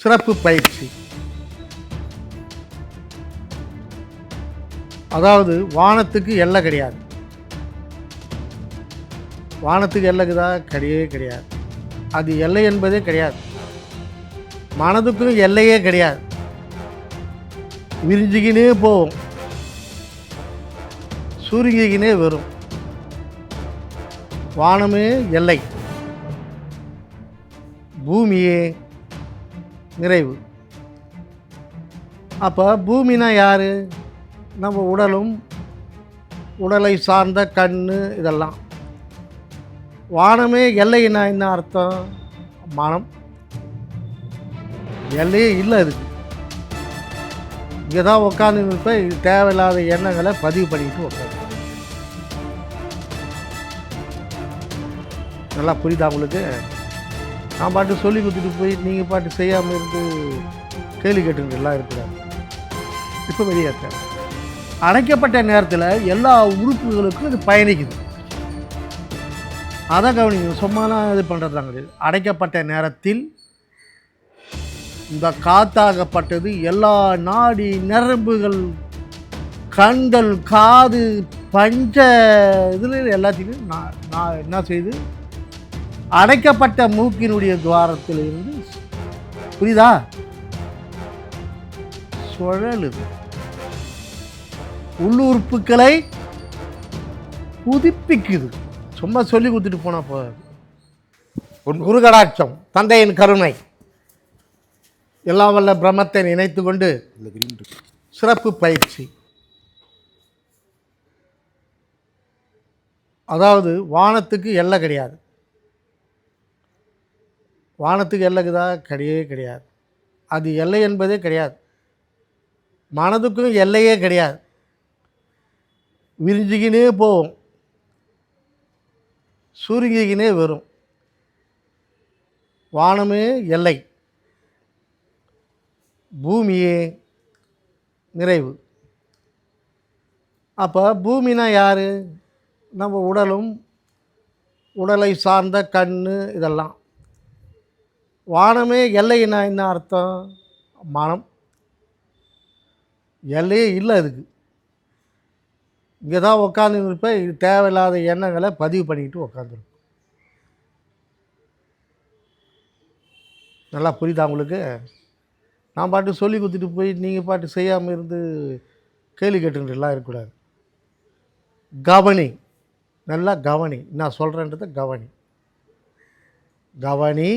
சிறப்பு பயிற்சி. அதாவது வானத்துக்கு எல்லை கிடையாது. வானத்துக்கு எல்லைக்குதா கிடையவே கிடையாது. அது எல்லை என்பதே கிடையாது. மனதுக்கும் எல்லையே கிடையாது. விரிஞ்சிக்கினே போகும். சுருங்கிக்கினே வரும். வானமே எல்லை. பூமியே நிறைவு. அப்போ பூமினா யார்? நம்ம உடலும் உடலை சார்ந்த கண் இதெல்லாம். வானமே எல்லைன்னா என்ன அர்த்தம்? மனம். எல்லையே இல்லை அதுக்கு. இங்கே தான் உட்காந்து இருப்பேன் இது தேவையில்லாத எண்ணங்களை பதிவு பண்ணிட்டு உட்காந்து நல்லா புரியுதா உங்களுக்கு? நான் பாட்டு சொல்லி கொடுத்துட்டு போய் நீங்கள் பாட்டு செய்யாமல் இருந்து கேள்வி கேட்டுலாம் இருக்கிறாங்க இப்போ வெளியேற்ற அடைக்கப்பட்ட நேரத்தில் எல்லா உறுப்புகளுக்கும் இது பயணிக்குது. அதான் கவனிக்கணும் சும்மாலாம் இது பண்ணுறதுலாம் கிடையாது அடைக்கப்பட்ட நேரத்தில் இந்த காத்தாகப்பட்டது எல்லா நாடி நரம்புகள் கண்கள் காது பஞ்ச இதில் எல்லாத்தையும் நான் நான் என்ன செய்து அடைக்கப்பட்ட மூக்கினுடைய துவாரத்தில் இருந்து புரியுதா? சுழலுது. உள்ளுறுப்புகளை புதுப்பிக்குது சும்மா சொல்லி கொடுத்துட்டு போனா போதாது. உன் குருகடாட்சம் தந்தையின் கருணை. எல்லாம் வல்ல பிரம்மத்தை நினைத்து கொண்டு சிறப்பு பயிற்சி. அதாவது வானத்துக்கு எல்லை கிடையாது. வானத்துக்கு எல்லைக்குதா கிடையவே கிடையாது. அது எல்லை என்பதே கிடையாது. மனதுக்கும் எல்லையே கிடையாது. விரிஞ்சிக்கினே போகும் சுருங்கிக்கினே வரும். வானமே எல்லை. பூமியே நிறைவு. அப்போ பூமினா யார்? நம்ம உடலும் உடலை சார்ந்த கண் இதெல்லாம். வானமே எல்லைன்னா என்ன அர்த்தம்? மனம். எல்லையே இல்லை அதுக்கு. இங்கே தான் உட்காந்து இருப்பேன் இது தேவையில்லாத எண்ணங்களை பதிவு பண்ணிக்கிட்டு உட்காந்துருக்கும் நல்லா புரியுதா உங்களுக்கு? நான் பாட்டு சொல்லி கொடுத்துட்டு போய் நீங்கள் பாட்டு செய்யாமல் இருந்து கேள்வி கேட்டுக்கிட்டுலாம் இருக்கக்கூடாது. கவனி. நல்லா கவனி. நான் சொல்கிறேன்றத கவனி. கவனி.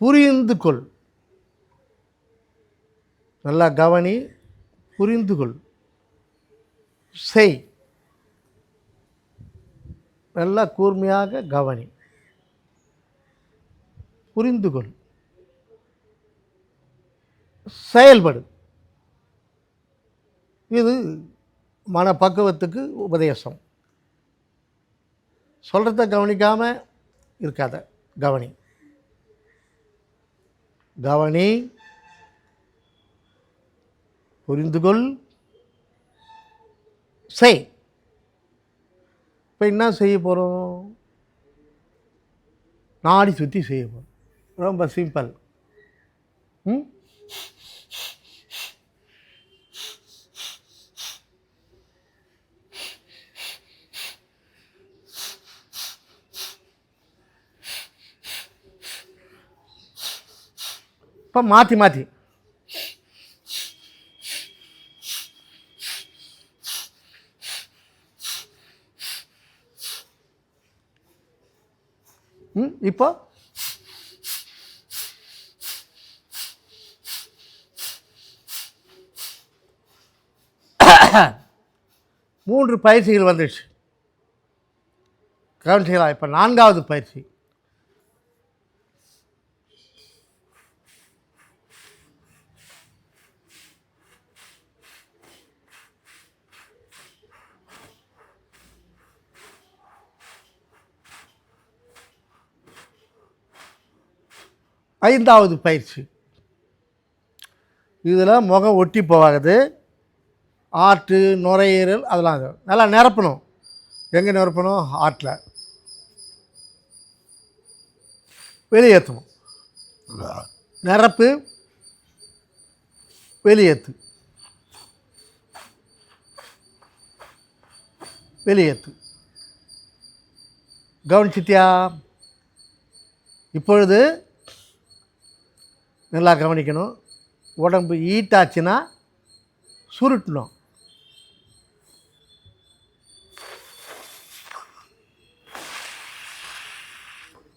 புரிந்து கொள். நல்லா கவனி புரிந்து கொள். செய். நல்லா கூர்மையாக கவனி. புரிந்து கொள். செயல்படு. இது மனப்பக்குவத்துக்கு உபதேசம். சொல்கிறத கவனிக்காமல் இருக்காத. கவனி. கவனி புரிந்துகொள் செய். இப்போ என்ன செய்ய போகிறோம் நாடி சுற்றி செய்ய போகிறோம் ரொம்ப சிம்பிள் ம்? இப்போ மாற்றி மாற்றி ம் இப்போ? மூன்று பயிற்சிகள் வந்துடுச்சு. கவனிச்சிக்கலாம் இப்போ நான்காவது பயிற்சி. ஐந்தாவது பயிற்சி. இதில் முகம் ஒட்டி போகாது. ஆற்று நுரையீரல் அதெல்லாம் அது. நல்லா நிரப்பணும். எங்கே நிரப்பணும்? ஆட்டில் வெளியேற்றணும். நிரப்பு. வெளியேற்று. வெளியேற்று. கவனிச்சிட்டியா? இப்பொழுது நல்லா கவனிக்கணும். உடம்பு ஈட்டாச்சுன்னா சுருட்டணும்.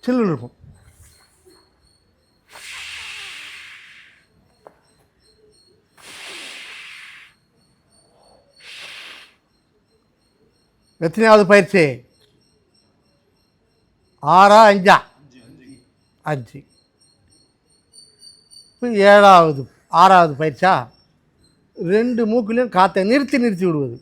சில்லுன்னு இருக்கும். எத்தனையாவது பயிற்சி? ஆறா அஞ்சா. அஞ்சு. இப்போ ஏழாவது ஆறாவது பயிற்சியா ரெண்டு மூக்கிலையும் காற்றை நிறுத்தி நிறுத்தி விடுவது.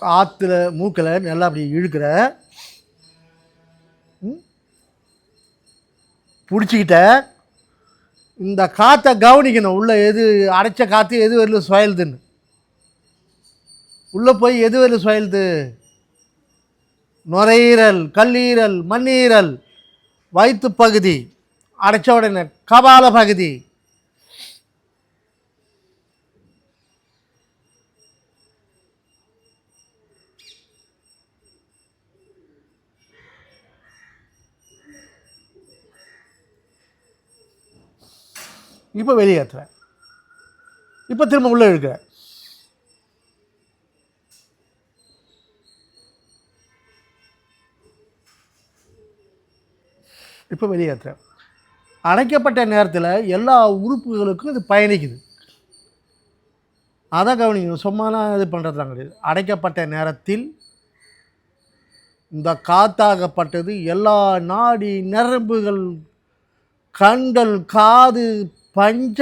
காற்றுல மூக்கில் நல்லா அப்படி இழுக்கிற. பிடிச்சிக்கிட்ட. இந்த காற்றை கவனிக்கணும். உள்ளே எது அடைச்ச காற்று எது வரலும் சுயலுதுன்னு உள்ளே போய் எது வரலும் சுயலுது நுரையீரல் கல்லீரல் மண்ணீரல் வயிற்று பகுதி அடைச்ச உடனே கபால பகுதி. இப்போ வெளியேற்றுறேன். இப்போ திரும்ப உள்ளே இழுக்கிறேன். இப்போ வெளியேற்றுறேன். அடைக்கப்பட்ட நேரத்தில் எல்லா உறுப்புகளுக்கும் இது பயணிக்குது. அதான் கவனிக்கணும் சும்மாலாம் இது பண்ணுறதுலாம் கிடையாது. அடைக்கப்பட்ட நேரத்தில் இந்த காத்தாகப்பட்டது எல்லா நாடி நரம்புகள் கண்கள் காது பஞ்ச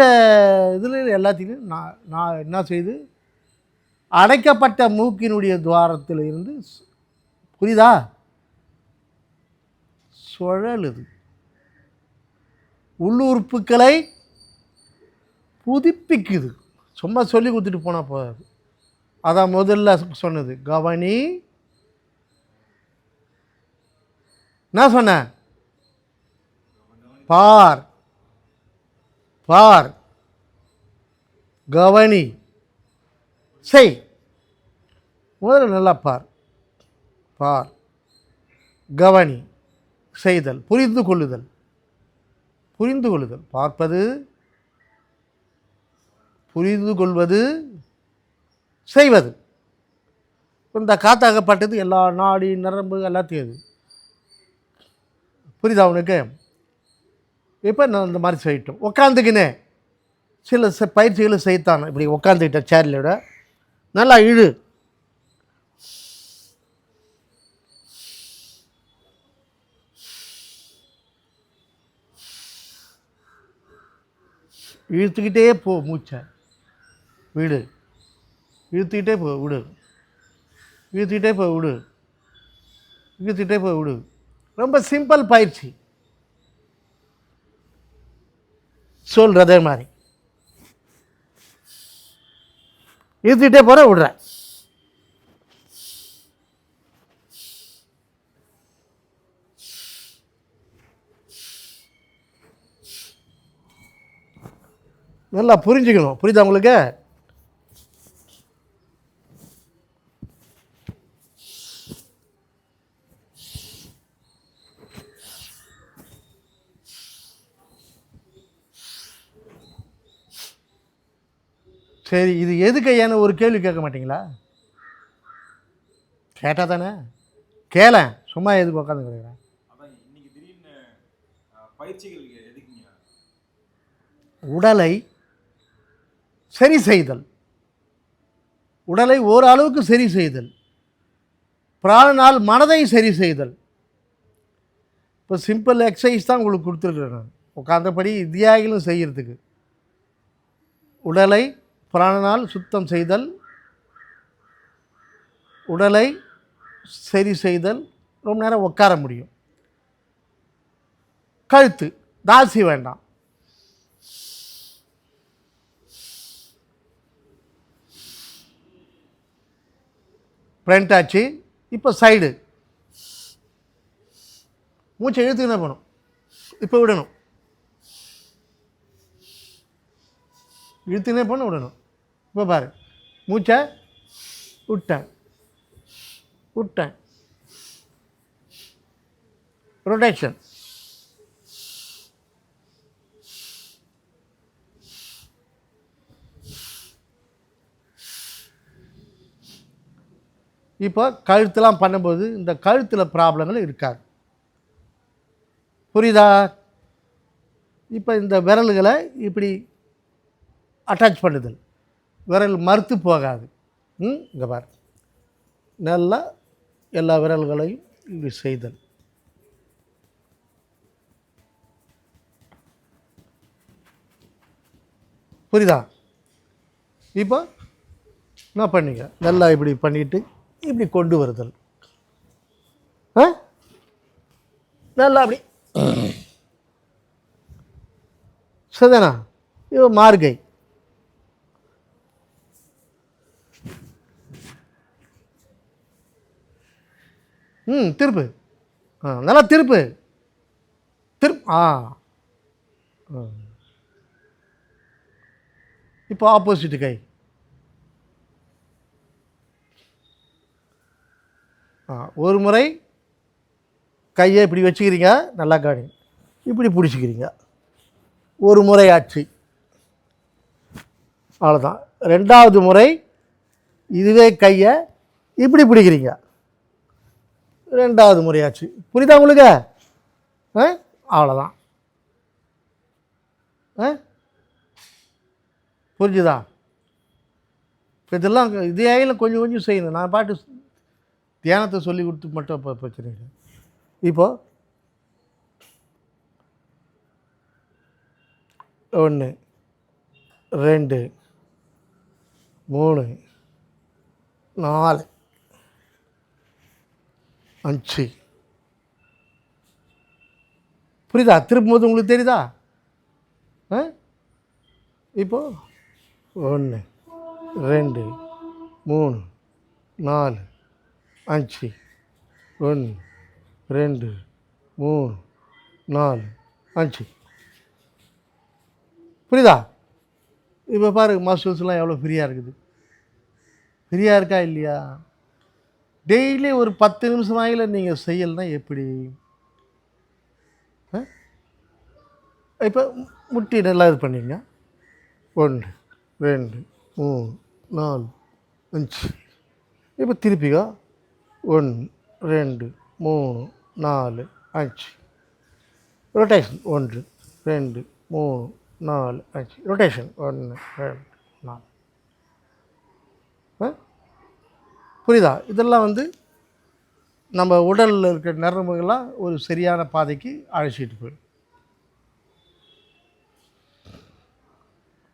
இதில் எல்லாத்தையும் நான் நான் என்ன செய்து அடைக்கப்பட்ட மூக்கினுடைய துவாரத்தில் இருந்து புரியுதா? புரியுதா சுழலுது. உள்ளுறுப்புக்களை புதுப்பிக்குது. சும்மா சொல்லி கொடுத்துட்டு போனால் போதாது. அதான் முதல்ல சொன்னது. கவனி. என்ன சொன்னேன். பார். பார். கவனி. செய். முதல்ல நல்லா பார். பார். கவனி. செய்தல். புரிந்து கொள்ளுதல். புரிந்து கொள்ளுதல். பார்ப்பது. புரிந்து கொள்வது. செய்வது. இந்த காத்தாகப்பட்டது எல்லா நாடி நரம்பு எல்லாத்தையும் இது. புரியுதா உனக்கு? இப்போ நான் இந்த மாதிரி செய்யட்டும். உக்காந்துக்கினே. சில ச பயிற்சிகளை செய்யத்தான் இப்படி உட்காந்துக்கிட்ட சேர்லையோட நல்லா இழு. இழுத்துக்கிட்டே போ மூச்சை. விடு. இழுத்துக்கிட்டே போ விடு. இழுத்துக்கிட்டே போ விடு. இழுத்துக்கிட்டே போ விடு. ரொம்ப சிம்பிள் பயிற்சி. சொல்கிறதே மாதிரி. இழுத்துக்கிட்டே போகிற விடுற. நல்லா புரிஞ்சுக்கணும். புரியுதா உங்களுக்கு? சரி இது எதுக்கு ஐயான்னு ஒரு கேள்வி கேட்க மாட்டீங்களா? கேட்டால் தானே? கேளேன் சும்மா எதுக்கு உட்காந்து கிடைக்கிறேன் உடலை சரி செய்தல். உடலை ஓரளவுக்கு சரி செய்தல். பிராணனால் மனதை சரி செய்தல். இப்போ சிம்பிள் எக்ஸசைஸ் தான் உங்களுக்கு கொடுத்துருக்குறேன் நான். உட்காந்தபடி தியாகிலும் செய்கிறதுக்கு உடலை பிராணனால் சுத்தம் செய்தல் உடலை சரி செய்தல் ரொம்ப நேரம் உட்கார முடியும். கழுத்து தாசி வேண்டாம். ஃப்ரண்ட் ஆச்சு இப்போ சைடு மூச்சை இழுத்துக்கினே போகணும் இப்போ விடணும். இழுத்துனே போன விடணும். இப்போ பாரு. மூச்சை விட்டேன். விட்டேன். ரொட்டேஷன் இப்போ கழுத்தெல்லாம் பண்ணும்போது இந்த கழுத்தில் ப்ராப்ளங்கள் இருக்காது. புரியுதா? இப்போ இந்த விரல்களை இப்படி அட்டாச் பண்ணுதல். விரல் மறுத்து போகாது. ம்? இங்கே பார். நல்லா எல்லா விரல்களையும் இப்படி செய்தல். புரியுதா? இப்போ என்ன பண்ணீங்க? நல்லா இப்படி பண்ணிட்டு இப்படி கொண்டு வருதல். ஆ? நல்லா அப்படி. சரிதானா இது மார்கை. ம் திருப்பு. ஆ நல்லா திருப்பு. திருப் ஆ. ஆ. இப்போ ஆப்போசிட்டு கை. ஆ ஒரு முறை கையை இப்படி வச்சுக்கிறீங்க நல்லா காணி. இப்படி பிடிச்சிக்கிறீங்க. ஒரு முறை ஆச்சு. அவ்வளோதான் ரெண்டாவது முறை இதுவே கையை இப்படி பிடிக்கிறீங்க. ரெண்டாவது முறையாச்சு. புரியுதா உங்களுக்கு? ஆ? அவ்வளோதான் ஆ? புரிஞ்சுதா? இப்போ இதெல்லாம் இதே ஆயிலும் கொஞ்சம் கொஞ்சம் செய்யணும் நான் பாட்டு தியானத்தை சொல்லி கொடுத்து மட்டும் இப்போ பிரச்சனை இல்லை இப்போது ஒன்று ரெண்டு மூணு நாலு. அஞ்சு. புரியுதா? திரும்பும்போது உங்களுக்கு தெரியுதா? ஆ? இப்போது ஒன்று ரெண்டு மூணு நாலு அஞ்சு ஒன்று ரெண்டு மூணு நாலு அஞ்சு. புரியுதா? இப்போ பாருங்க மசில்ஸ்லாம் எவ்வளோ ஃப்ரீயாக இருக்குது. ஃப்ரீயாக இருக்கா இல்லையா? டெய்லி ஒரு பத்து நிமிஷம் ஆகில நீங்கள் செய்யலைன்னா எப்படி? ஆ? இப்போ முட்டி நல்லா இது பண்ணிங்க ஒன்று ரெண்டு மூணு நாலு அஞ்சு. இப்போ திருப்பிக்கா. ஒன்று ரெண்டு மூணு நாலு அஞ்சு. ரொட்டேஷன் ஒன்று ரெண்டு மூணு நாலு அஞ்சு. ரொட்டேஷன் ஒன்று ரெண்டு நாலு ஆ? புரியுதா? இதெல்லாம் வந்து நம்ம உடலில் இருக்கிற நரம்புகள்லாம் ஒரு சரியான பாதைக்கு அழைச்சிட்டு போயிடும்.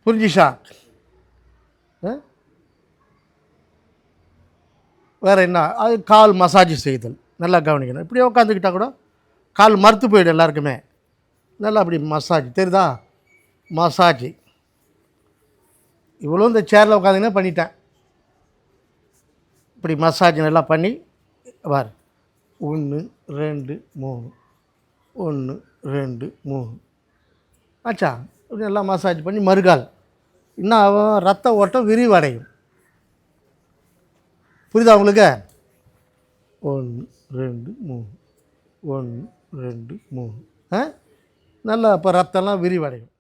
புரிஞ்சுஷா ஆ? வேறு என்ன? அது கால் மசாஜ் செய்தல். நல்லா கவனிக்கணும். இப்படியே உட்காந்துக்கிட்டா கூட கால் மறுத்து போயிடும் எல்லாருக்குமே. நல்லா அப்படி மசாஜ் தெரியுதா? மசாஜ். இவ்வளோ இந்த சேரில் உட்காந்துங்கன்னா பண்ணிட்டேன். இப்படி மசாஜ் நல்லா பண்ணி வார் ஒன்று ரெண்டு மூணு. ஒன்று ரெண்டு மூணு. ஆச்சா இப்படி நல்லா மசாஜ் பண்ணி மறுகால். இன்னும் அவன் ரத்த ஓட்டம் விரிவடையும். புரியுதா உங்களுக்கு? ஒன்று ரெண்டு மூணு. ஒன்று ரெண்டு மூணு. ஆ? நல்லா அப்போ ரத்தம்லாம் விரிவடையும்.